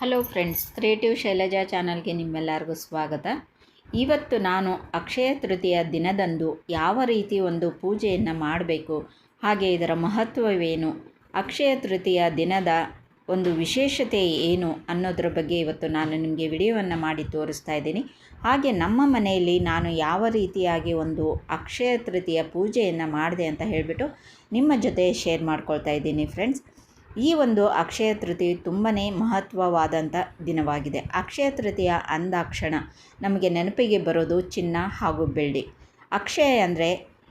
Hello friends, creative Shailaja ಚಾನಲ್ಗೆ ನಿಮ್ಮೆಲ್ಲರಿಗೂ ಸ್ವಾಗತ. ಇವತ್ತು ನಾನು ಅಕ್ಷಯ ತೃತೀಯ ದಿನದಂದು ಯಾವ ರೀತಿ ಒಂದು ಪೂಜೆಯನ್ನು ಮಾಡಬೇಕು, ಹಾಗೆ ಇದರ ಮಹತ್ವವೇನು? ಅಕ್ಷಯ ತೃತೀಯ ದಿನದ ಒಂದು ವಿಶೇಷತೆ ಏನು ಅನ್ನೋದ್ರ ಬಗ್ಗೆ ಇವತ್ತು ನಾನು ನಿಮಗೆ ವಿಡಿಯೋವನ್ನು ಮಾಡಿ ತೋರಿಸ್ತಾ ಇದ್ದೀನಿ. ಹಾಗೆ ನಮ್ಮ ಮನೆಯಲ್ಲಿ ನಾನು ಯಾವ ರೀತಿಯಾಗಿ ಒಂದು ಅಕ್ಷಯ ತೃತೀಯ ಪೂಜೆಯನ್ನು ಮಾಡಿದೆ ಅಂತ ಹೇಳಿಬಿಟ್ಟು ನಿಮ್ಮ ಜೊತೆ ಶೇರ್ ಮಾಡ್ಕೊಳ್ತಾ ಇದ್ದೀನಿ ಫ್ರೆಂಡ್ಸ್. ಈ ಒಂದು ಅಕ್ಷಯ ತೃತೀಯ ತುಂಬಾ ಮಹತ್ವವಾದಂಥ ದಿನವಾಗಿದೆ. ಅಕ್ಷಯ ತೃತೀಯ ಅಂದಾಕ್ಷಣ ನಮಗೆ ನೆನಪಿಗೆ ಬರೋದು ಚಿನ್ನ ಹಾಗೂ ಬೆಳ್ಳಿ. ಅಕ್ಷಯ ಅಂದರೆ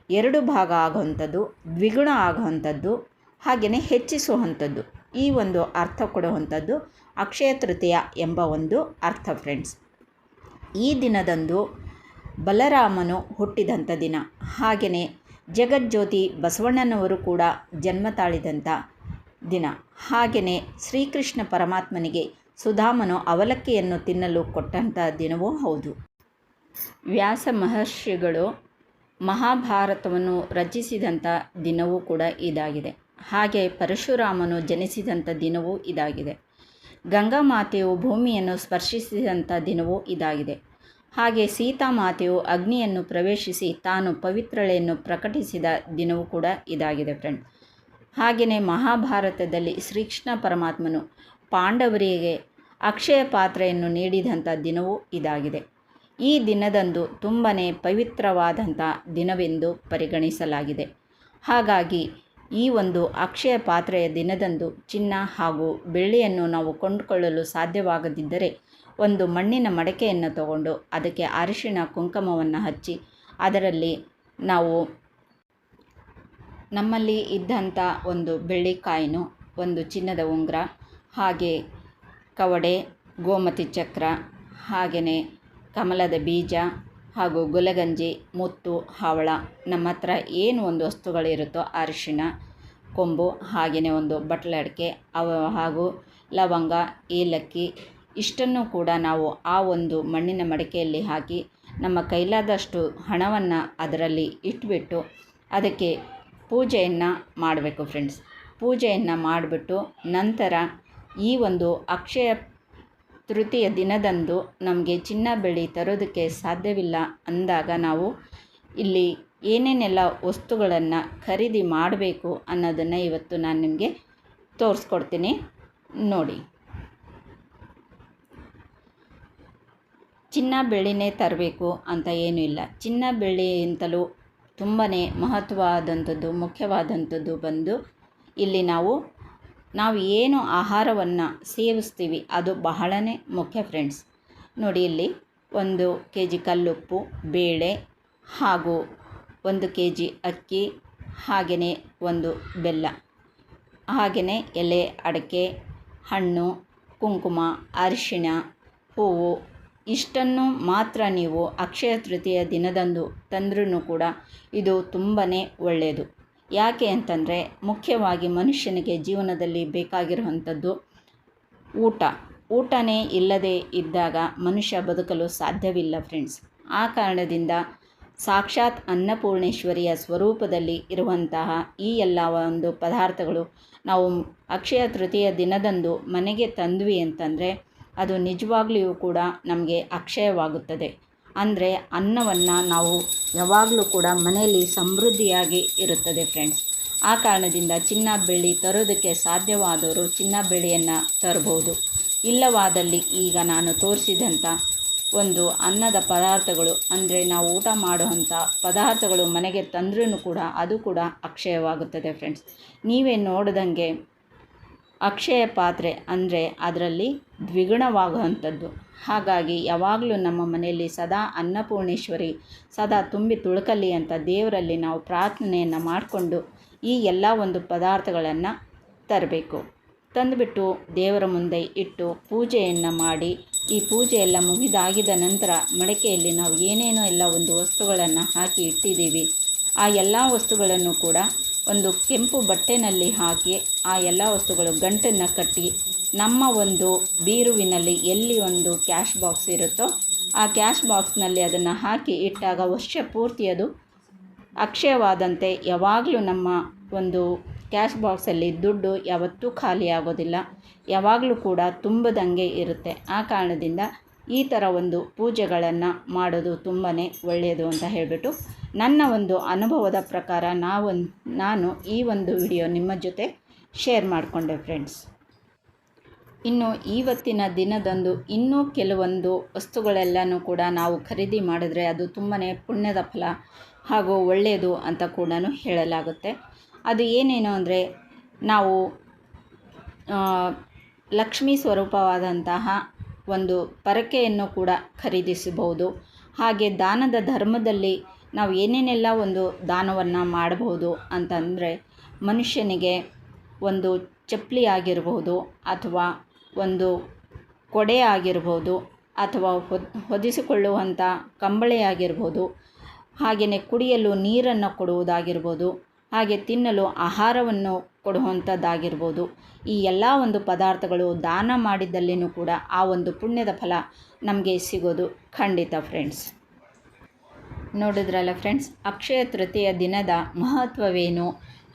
ಎರಡು ಭಾಗ ಆಗುವಂಥದ್ದು, ದ್ವಿಗುಣ ಆಗುವಂಥದ್ದು, ಹಾಗೆಯೇ ಹೆಚ್ಚಿಸುವಂಥದ್ದು. ಈ ಒಂದು ಅರ್ಥ ಕೊಡುವಂಥದ್ದು ಅಕ್ಷಯ ತೃತೀಯ ಎಂಬ ಒಂದು ಅರ್ಥ ಫ್ರೆಂಡ್ಸ್ ಈ ದಿನದಂದು ಬಲರಾಮನು ಹುಟ್ಟಿದಂಥ ದಿನ. ಹಾಗೆಯೇ ಜಗಜ್ಯೋತಿ ಬಸವಣ್ಣನವರು ಕೂಡ ಜನ್ಮ ತಾಳಿದಂಥ ದಿನ. ಹಾಗೆಯೇ ಶ್ರೀಕೃಷ್ಣ ಪರಮಾತ್ಮನಿಗೆ ಸುಧಾಮನು ಅವಲಕ್ಕಿಯನ್ನು ತಿನ್ನಲು ಕೊಟ್ಟಂಥ ದಿನವೂ ಹೌದು. ವ್ಯಾಸ ಮಹರ್ಷಿಗಳು ಮಹಾಭಾರತವನ್ನು ರಚಿಸಿದಂಥ ದಿನವೂ ಕೂಡ ಇದಾಗಿದೆ. ಹಾಗೆ ಪರಶುರಾಮನು ಜನಿಸಿದಂಥ ದಿನವೂ ಇದಾಗಿದೆ. ಗಂಗಾ ಮಾತೆಯು ಭೂಮಿಯನ್ನು ಸ್ಪರ್ಶಿಸಿದಂಥ ದಿನವೂ ಇದಾಗಿದೆ. ಹಾಗೆ ಸೀತಾ ಮಾತೆಯು ಅಗ್ನಿಯನ್ನು ಪ್ರವೇಶಿಸಿ ತಾನು ಪವಿತ್ರಳೆಯನ್ನು ಪ್ರಕಟಿಸಿದ ದಿನವೂ ಕೂಡ ಇದಾಗಿದೆ ಫ್ರೆಂಡ್ ಹಾಗೆಯೇ ಮಹಾಭಾರತದಲ್ಲಿ ಶ್ರೀಕೃಷ್ಣ ಪರಮಾತ್ಮನು ಪಾಂಡವರಿಗೆ ಅಕ್ಷಯ ಪಾತ್ರೆಯನ್ನು ನೀಡಿದಂಥ ದಿನವೂ ಇದಾಗಿದೆ. ಈ ದಿನದಂದು ತುಂಬಾ ಪವಿತ್ರವಾದಂಥ ದಿನವೆಂದು ಪರಿಗಣಿಸಲಾಗಿದೆ. ಹಾಗಾಗಿ ಈ ಒಂದು ಅಕ್ಷಯ ಪಾತ್ರೆಯ ದಿನದಂದು ಚಿನ್ನ ಹಾಗೂ ಬೆಳ್ಳಿಯನ್ನು ನಾವು ಕೊಂಡುಕೊಳ್ಳಲು ಸಾಧ್ಯವಾಗದಿದ್ದರೆ ಒಂದು ಮಣ್ಣಿನ ಮಡಕೆಯನ್ನು ತಗೊಂಡು ಅದಕ್ಕೆ ಅರಿಶಿಣ ಕುಂಕುಮವನ್ನು ಹಚ್ಚಿ ಅದರಲ್ಲಿ ನಾವು ನಮ್ಮಲ್ಲಿ ಇದ್ದಂಥ ಒಂದು ಬೆಳ್ಳಿ ಕಾಯಿನು ಒಂದು ಚಿನ್ನದ ಉಂಗುರ, ಹಾಗೆ ಕವಡೆ, ಗೋಮತಿ ಚಕ್ರ, ಹಾಗೆಯೇ ಕಮಲದ ಬೀಜ ಹಾಗೂ ಗುಲಗಂಜಿ, ಮುತ್ತು, ಹವಳ ನಮ್ಮ ಹತ್ರ ಏನು ಒಂದು ವಸ್ತುಗಳಿರುತ್ತೋ ಅರಿಶಿಣ, ಕೊಂಬು, ಹಾಗೆಯೇ ಒಂದು ಬಟ್ಲಡಿಕೆ ಅವ ಹಾಗೂ ಲವಂಗ, ಏಲಕ್ಕಿ, ಇಷ್ಟನ್ನು ಕೂಡ ನಾವು ಆ ಒಂದು ಮಣ್ಣಿನ ಮಡಿಕೆಯಲ್ಲಿ ಹಾಕಿ ನಮ್ಮ ಕೈಲಾದಷ್ಟು ಹಣವನ್ನು ಅದರಲ್ಲಿ ಇಟ್ಬಿಟ್ಟು ಅದಕ್ಕೆ ಪೂಜೆಯನ್ನು ಮಾಡಬೇಕು ಫ್ರೆಂಡ್ಸ್ ಪೂಜೆಯನ್ನು ಮಾಡಿಬಿಟ್ಟು ನಂತರ ಈ ಒಂದು ಅಕ್ಷಯ ತೃತೀಯ ದಿನದಂದು ನಮಗೆ ಚಿನ್ನ ಬೆಳ್ಳಿ ತರೋದಕ್ಕೆ ಸಾಧ್ಯವಿಲ್ಲ ಅಂದಾಗ ನಾವು ಇಲ್ಲಿ ಏನೇನೆಲ್ಲ ವಸ್ತುಗಳನ್ನು ಖರೀದಿ ಮಾಡಬೇಕು ಅನ್ನೋದನ್ನು ಇವತ್ತು ನಾನು ನಿಮಗೆ ತೋರಿಸ್ಕೊಡ್ತೀನಿ. ನೋಡಿ. ಚಿನ್ನ ಬೆಳ್ಳಿನೇ ತರಬೇಕು ಅಂತ ಏನೂ ಇಲ್ಲ. ಚಿನ್ನ ಬೆಳ್ಳಿಗಿಂತಲೂ ತುಂಬಾ ಮಹತ್ವವಾದಂಥದ್ದು, ಮುಖ್ಯವಾದಂಥದ್ದು ಬಂದು ಇಲ್ಲಿ ನಾವು ನಾವು ಏನು ಆಹಾರವನ್ನು ಸೇವಿಸ್ತೀವಿ, ಅದು ಬಹಳನೇ ಮುಖ್ಯ ಫ್ರೆಂಡ್ಸ್ ನೋಡಿ ಇಲ್ಲಿ, ಒಂದು ಕೆ ಜಿ ಕಲ್ಲುಪ್ಪು, ಬೇಳೆ ಹಾಗೂ ಒಂದು ಕೆ ಜಿ ಅಕ್ಕಿ ಹಾಗೆಯೇ ಒಂದು ಬೆಲ್ಲ. ಹಾಗೆಯೇ ಎಲೆ, ಅಡಿಕೆ, ಹಣ್ಣು, ಕುಂಕುಮ, ಅರಿಶಿಣ, ಹೂವು, ಇಷ್ಟನ್ನು ಮಾತ್ರ ನೀವು ಅಕ್ಷಯ ತೃತೀಯ ದಿನದಂದು ತಂದ್ರೂ ಕೂಡ ಇದು ತುಂಬಾ ಒಳ್ಳೆಯದು ಯಾಕೆ ಅಂತಂದರೆ ಮುಖ್ಯವಾಗಿ ಮನುಷ್ಯನಿಗೆ ಜೀವನದಲ್ಲಿ ಬೇಕಾಗಿರುವಂಥದ್ದು ಊಟ. ಊಟನೇ ಇಲ್ಲದೆ ಇದ್ದಾಗ ಮನುಷ್ಯ ಬದುಕಲು ಸಾಧ್ಯವಿಲ್ಲ ಫ್ರೆಂಡ್ಸ್ ಆ ಕಾರಣದಿಂದ ಸಾಕ್ಷಾತ್ ಅನ್ನಪೂರ್ಣೇಶ್ವರಿಯ ಸ್ವರೂಪದಲ್ಲಿ ಇರುವಂತಹ ಈ ಎಲ್ಲ ಒಂದು ಪದಾರ್ಥಗಳು ನಾವು ಅಕ್ಷಯ ತೃತೀಯ ದಿನದಂದು ಮನೆಗೆ ತಂದ್ವಿ ಅಂತಂದರೆ ಅದು ನಿಜವಾಗ್ಲಿಯೂ ಕೂಡ ನಮಗೆ ಅಕ್ಷಯವಾಗುತ್ತದೆ. ಅಂದರೆ ಅನ್ನವನ್ನು ನಾವು ಯಾವಾಗಲೂ ಕೂಡ ಮನೆಯಲ್ಲಿ ಸಮೃದ್ಧಿಯಾಗಿ ಇರುತ್ತದೆ ಫ್ರೆಂಡ್ಸ್ ಆ ಕಾರಣದಿಂದ ಚಿನ್ನ ಬೆಳ್ಳಿ ತರೋದಕ್ಕೆ ಸಾಧ್ಯವಾದವರು ಚಿನ್ನ ಬೆಳ್ಳಿಯನ್ನು ತರಬಹುದು. ಇಲ್ಲವಾದಲ್ಲಿ ಈಗ ನಾನು ತೋರಿಸಿದಂಥ ಒಂದು ಅನ್ನದ ಪದಾರ್ಥಗಳು ಅಂದರೆ ನಾವು ಊಟ ಮಾಡುವಂಥ ಪದಾರ್ಥಗಳು ಮನೆಗೆ ತಂದ್ರೂ ಕೂಡ ಅದು ಕೂಡ ಅಕ್ಷಯವಾಗುತ್ತದೆ ಫ್ರೆಂಡ್ಸ್ ನೀವೇ ನೋಡ್ದಂಗೆ ಅಕ್ಷಯ ಪಾತ್ರೆ ಅಂದರೆ ಅದರಲ್ಲಿ ದ್ವಿಗುಣವಾಗುವಂಥದ್ದು. ಹಾಗಾಗಿ ಯಾವಾಗಲೂ ನಮ್ಮ ಮನೆಯಲ್ಲಿ ಸದಾ ಅನ್ನಪೂರ್ಣೇಶ್ವರಿ, ಸದಾ ತುಂಬಿ ತುಳುಕಲಿ ಅಂತ ದೇವರಲ್ಲಿ ನಾವು ಪ್ರಾರ್ಥನೆಯನ್ನು ಮಾಡಿಕೊಂಡು ಈ ಎಲ್ಲ ಒಂದು ಪದಾರ್ಥಗಳನ್ನು ತರಬೇಕು. ತಂದುಬಿಟ್ಟು ದೇವರ ಮುಂದೆ ಇಟ್ಟು ಪೂಜೆಯನ್ನು ಮಾಡಿ, ಈ ಪೂಜೆ ಎಲ್ಲ ಮುಗಿದಾಗಿದ ನಂತರ ಮಡಕೆಯಲ್ಲಿ ನಾವು ಏನೇನೋ ಎಲ್ಲ ಒಂದು ವಸ್ತುಗಳನ್ನು ಹಾಕಿ ಇಟ್ಟಿದ್ದೀವಿ. ಆ ಎಲ್ಲ ವಸ್ತುಗಳನ್ನು ಕೂಡ ಒಂದು ಕೆಂಪು ಬಟ್ಟೆನಲ್ಲಿ ಹಾಕಿ ಆ ಎಲ್ಲ ವಸ್ತುಗಳು ಗಂಟನ್ನು ಕಟ್ಟಿ ನಮ್ಮ ಒಂದು ಬೀರುವಿನಲ್ಲಿ ಎಲ್ಲಿ ಒಂದು ಕ್ಯಾಶ್ ಬಾಕ್ಸ್ ಇರುತ್ತೋ ಆ ಕ್ಯಾಶ್ ಬಾಕ್ಸ್ನಲ್ಲಿ ಅದನ್ನು ಹಾಕಿ ಇಟ್ಟಾಗ ವರ್ಷ ಪೂರ್ತಿ ಅದು ಅಕ್ಷಯವಾದಂತೆ ಯಾವಾಗಲೂ ನಮ್ಮ ಒಂದು ಕ್ಯಾಶ್ ಬಾಕ್ಸಲ್ಲಿ ದುಡ್ಡು ಯಾವತ್ತೂ ಖಾಲಿ ಆಗೋದಿಲ್ಲ. ಯಾವಾಗಲೂ ಕೂಡ ತುಂಬದಂಗೆ ಇರುತ್ತೆ. ಆ ಕಾರಣದಿಂದ ಈ ಥರ ಒಂದು ಪೂಜೆಗಳನ್ನು ಮಾಡೋದು ತುಂಬಾ ಒಳ್ಳೆಯದು ಅಂತ ಹೇಳಿಬಿಟ್ಟು ನನ್ನ ಒಂದು ಅನುಭವದ ಪ್ರಕಾರ ನಾವೊಂದು ನಾನು ಈ ಒಂದು ವಿಡಿಯೋ ನಿಮ್ಮ ಜೊತೆ ಶೇರ್ ಮಾಡಿಕೊಂಡೆ ಫ್ರೆಂಡ್ಸ್ ಇನ್ನು ಇವತ್ತಿನ ದಿನದಂದು ಇನ್ನೂ ಕೆಲವೊಂದು ವಸ್ತುಗಳೆಲ್ಲನೂ ಕೂಡ ನಾವು ಖರೀದಿ ಮಾಡಿದ್ರೆ ಅದು ತುಂಬಾ ಪುಣ್ಯದ ಫಲ ಹಾಗೂ ಒಳ್ಳೆಯದು ಅಂತ ಕೂಡ ಹೇಳಲಾಗುತ್ತೆ. ಅದು ಏನೇನು ಅಂದರೆ ನಾವು ಲಕ್ಷ್ಮೀ ಸ್ವರೂಪವಾದಂತಹ ಒಂದು ಪರಕೆಯನ್ನು ಕೂಡ ಖರೀದಿಸಬಹುದು. ಹಾಗೆ ದಾನದ ಧರ್ಮದಲ್ಲಿ ನಾವು ಏನೇನೆಲ್ಲ ಒಂದು ದಾನವನ್ನು ಮಾಡಬಹುದು ಅಂತಂದರೆ ಮನುಷ್ಯನಿಗೆ ಒಂದು ಚಪ್ಪಲಿ ಆಗಿರಬಹುದು ಅಥವಾ ಒಂದು ಕೊಡೆ ಆಗಿರ್ಬೋದು ಅಥವಾ ಹೊದ್ ಹೊದಿಸಿಕೊಳ್ಳುವಂಥ ಕಂಬಳಿ ಆಗಿರ್ಬೋದು ಹಾಗೆಯೇ ಕುಡಿಯಲು ನೀರನ್ನು ಕೊಡುವುದಾಗಿರ್ಬೋದು, ಹಾಗೆ ತಿನ್ನಲು ಆಹಾರವನ್ನು ಕೊಡುವಂಥದ್ದಾಗಿರ್ಬೋದು ಈ ಎಲ್ಲ ಒಂದು ಪದಾರ್ಥಗಳು ದಾನ ಮಾಡಿದ್ದಲ್ಲಿನೂ ಕೂಡ ಆ ಒಂದು ಪುಣ್ಯದ ಫಲ ನಮಗೆ ಸಿಗೋದು ಖಂಡಿತ ಫ್ರೆಂಡ್ಸ್ ನೋಡಿದ್ರಲ್ಲ ಫ್ರೆಂಡ್ಸ್ ಅಕ್ಷಯ ತೃತೀಯ ದಿನದ ಮಹತ್ವವೇನು?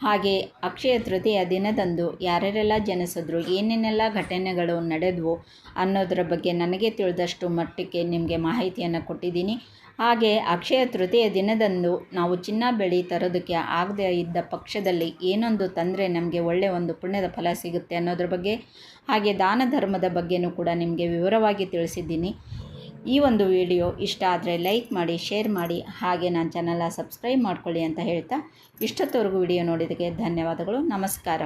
ಹಾಗೆ ಅಕ್ಷಯ ತೃತೀಯ ದಿನದಂದು ಯಾರ್ಯಾರೆಲ್ಲ ಜನಿಸಿದ್ರು, ಏನೇನೆಲ್ಲ ಘಟನೆಗಳು ನಡೆದವು ಅನ್ನೋದರ ಬಗ್ಗೆ ನನಗೆ ತಿಳಿದಷ್ಟು ಮಟ್ಟಕ್ಕೆ ನಿಮಗೆ ಮಾಹಿತಿಯನ್ನು ಕೊಟ್ಟಿದ್ದೀನಿ. ಹಾಗೆ ಅಕ್ಷಯ ತೃತೀಯ ದಿನದಂದು ನಾವು ಚಿನ್ನ ಬೆಳಿ ತರೋದಕ್ಕೆ ಆಗದೇ ಇದ್ದ ಪಕ್ಷದಲ್ಲಿ ಏನೊಂದು ತಂದರೆ ನಮಗೆ ಒಳ್ಳೆಯ ಒಂದು ಪುಣ್ಯದ ಫಲ ಸಿಗುತ್ತೆ ಅನ್ನೋದ್ರ ಬಗ್ಗೆ, ಹಾಗೆ ದಾನ ಧರ್ಮದ ಬಗ್ಗೆನೂ ಕೂಡ ನಿಮಗೆ ವಿವರವಾಗಿ ತಿಳಿಸಿದ್ದೀನಿ. ಈ ಒಂದು ವಿಡಿಯೋ ಇಷ್ಟ ಆದರೆ ಲೈಕ್ ಮಾಡಿ, ಶೇರ್ ಮಾಡಿ, ಹಾಗೆ ನನ್ನ ಚಾನಲ್ನ ಸಬ್ಸ್ಕ್ರೈಬ್ ಮಾಡ್ಕೊಳ್ಳಿ ಅಂತ ಹೇಳ್ತಾ ಇಷ್ಟೊತ್ತವರೆಗೂ ವಿಡಿಯೋ ನೋಡಿದ್ದಕ್ಕೆ ಧನ್ಯವಾದಗಳು. ನಮಸ್ಕಾರ.